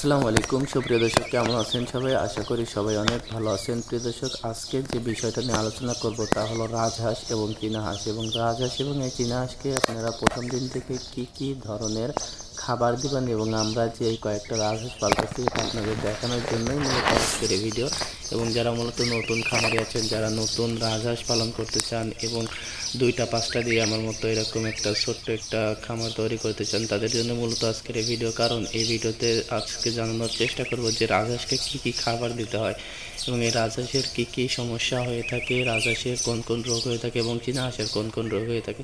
আসসালামু আলাইকুম। সুপ্রিয় দর্শক, কেমন আছেন সবাই? আশা করি সবাই অনেক ভালো আছেন। প্রিয় দর্শক আজকে যে বিষয়টা নিয়ে আলোচনা করব তা হলো রাজহাঁস এবং চীনা হাঁস এবং রাজহাঁস এবং এই চীনা হাঁসকে আপনারা প্রথম দিন থেকে কি কি ধরনের খাবার দিবেন এবং আমরা যে কয়েকটা রাজহাঁস পালতেছি আপনাদের দেখানোর জন্যই মূলত আজকের ভিডিও। এবং যারা মূলত নতুন খামারি আছেন, যারা নতুন রাজহাঁস পালন করতে চান এবং দুইটা, পাঁচটা দিয়ে আমার মতো এরকম একটা ছোট্ট একটা খামার তৈরি করতে চান, তাদের জন্য মূলত আজকের এই ভিডিও। কারণ এই ভিডিওতে আজকে জানানোর চেষ্টা করব যে রাজহাঁসকে কী কী খাবার দিতে হয় এবং এই রাজহাঁসের কী কী সমস্যা হয়ে থাকে, রাজহাঁসের কোন কোন রোগ হয়ে থাকে এবং চীনা হাঁসের কোন কোন রোগ হয়ে থাকে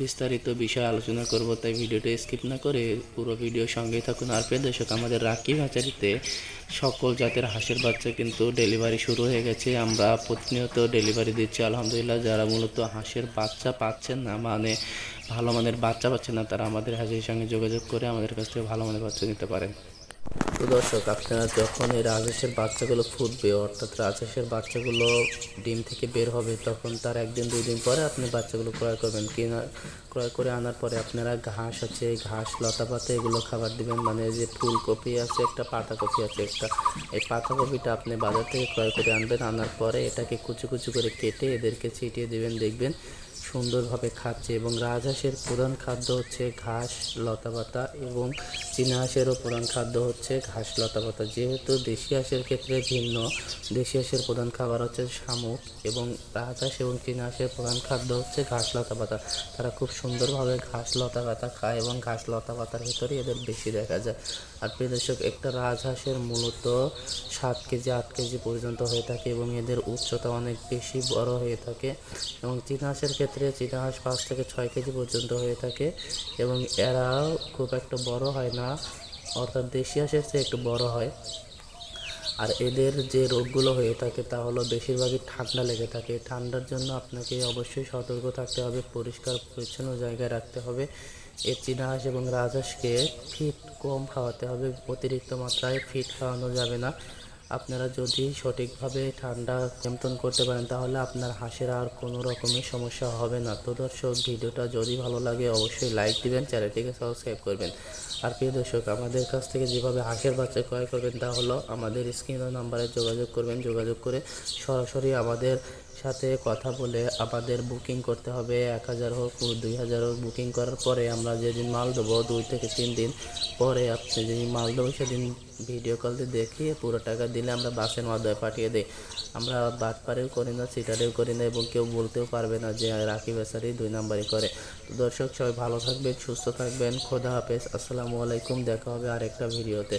বিস্তারিত বিষয় আলোচনা করব, তাই ভিডিওটা স্কিপ না করে পুরো ভিডিও সঙ্গেই থাকুন। আর প্রিয় দর্শক, আমাদের রাকি হাচারিতে সকল জাতের হাঁসের বাচ্চা কিন্তু ডেলিভারি শুরু হয়ে গেছে। আমরা প্রতিনিয়ত ডেলিভারি দিচ্ছি। আলহামদুলিল্লাহ, যারা মূলত হাঁসের বাচ্চা পাচ্ছেন না মানে ভালো মানের বাচ্চা পাচ্ছেন না, তারা আমাদের হাঁসের সঙ্গে যোগাযোগ করে আমাদের কাছ থেকে ভালো মানের বাচ্চা নিতে পারেন। তো দর্শক, আপনারা যখন এই রাজহাঁসের বাচ্চাগুলো ফুটবে, অর্থাৎ রাজহাঁসের বাচ্চাগুলো ডিম থেকে বের হবে, তখন তার একদিন দুই দিন পরে আপনি বাচ্চাগুলো ক্রয় করবেন। কিনা, ক্রয় করে আনার পরে আপনারা ঘাস আছে, ঘাস লতা পাতা এগুলো খাবার দিবেন। মানে যে ফুলকপি আছে, একটা পাতাকপি আছে, একটা, এই পাতাকপিটা আপনি বাজার থেকে ক্রয় করে আনবেন। আনার পরে এটাকে কুচি কুচি করে কেটে এদেরকে ছিটিয়ে দিবেন, দেখবেন সুন্দরভাবে খাচ্ছে এবং রাজহাঁসের প্রধান খাদ্য হচ্ছে ঘাস লতাপাতা এবং চীনা হাঁসেরও প্রধান খাদ্য হচ্ছে ঘাস লতাপাতা যেহেতু দেশি হাঁসের ক্ষেত্রে ভিন্ন, দেশি হাঁসের প্রধান খাবার হচ্ছে শামুক এবং রাজহাঁস এবং চীনা হাঁসের প্রধান খাদ্য হচ্ছে ঘাস লতাপাতা তারা খুব সুন্দরভাবে ঘাস লতাপাতা খায় এবং ঘাস লতাপাতার ভিতরে এদের বেশি দেখা যায়। আর প্রিয় দর্শক, একটা রাজহাঁসের মূলত সাত কেজি, আট কেজি পর্যন্ত হয়ে থাকে এবং এদের উচ্চতা অনেক বেশি বড় হয়ে থাকে এবং চীনা হাঁসের ক্ষেত্রে চীনা হাঁস পাঁচ থেকে ছয় কেজি পর্যন্ত হয়ে থাকে এবং এরা খুব একটা বড় হয় না, অর্থাৎ দেশি হাঁসের চেয়ে একটু বড় হয়। আর এদের যে রোগগুলো হয়ে থাকে তা হলো বেশিরভাগই ঠান্ডা লেগে থাকে। ঠান্ডার জন্য আপনাকে অবশ্যই সতর্ক থাকতে হবে, পরিষ্কার পরিচ্ছন্ন জায়গায় রাখতে হবে। এই চীনা হাঁস এবং রাজহাঁসকে ফিট কম খাওয়াতে হবে, অতিরিক্ত মাত্রায় ফিট খাওয়ানো যাবে না। আপনারা যদি সঠিকভাবে ঠান্ডা নিয়ন্ত্রণ করতে পারেন, তাহলে আপনার হাঁসের আর কোনো রকমের সমস্যা হবে না। তো দর্শক, ভিডিওটা যদি ভালো লাগে, অবশ্যই লাইক দিবেন, চ্যানেলটিকে সাবস্ক্রাইব করবেন। আর প্রিয় দর্শক, আমাদের কাছ থেকে যেভাবে হাঁসের বাচ্চা ক্রয় করবেন, তা হলো আমাদের স্ক্রিন নাম্বারে যোগাযোগ করবেন। যোগাযোগ করে সরাসরি আমাদের সাথে কথা বলে আমাদের বুকিং করতে হবে এক হাজার হোক দুই হাজার হোক। বুকিং করার পরে আমরা যেদিন মাল দেবো দুই থেকে তিন দিন পরে আপনি যেদিন মাল দেবো সেদিন ভিডিও কল দিয়ে দেখিয়ে পুরো টাকা দিলে আমরা বাসের মাধ্যমে পাঠিয়ে দিই। আমরা বাটপারেও করি না, সিটারেও করি না এবং কেউ বলতেও পারবে না যে রাখি বেচারি দুই নাম্বারই করে। তো দর্শক সবাই ভালো থাকবেন, সুস্থ থাকবেন, খোদা হাফেজ। আসসালামু আলাইকুম, দেখা হবে আরেকটা ভিডিওতে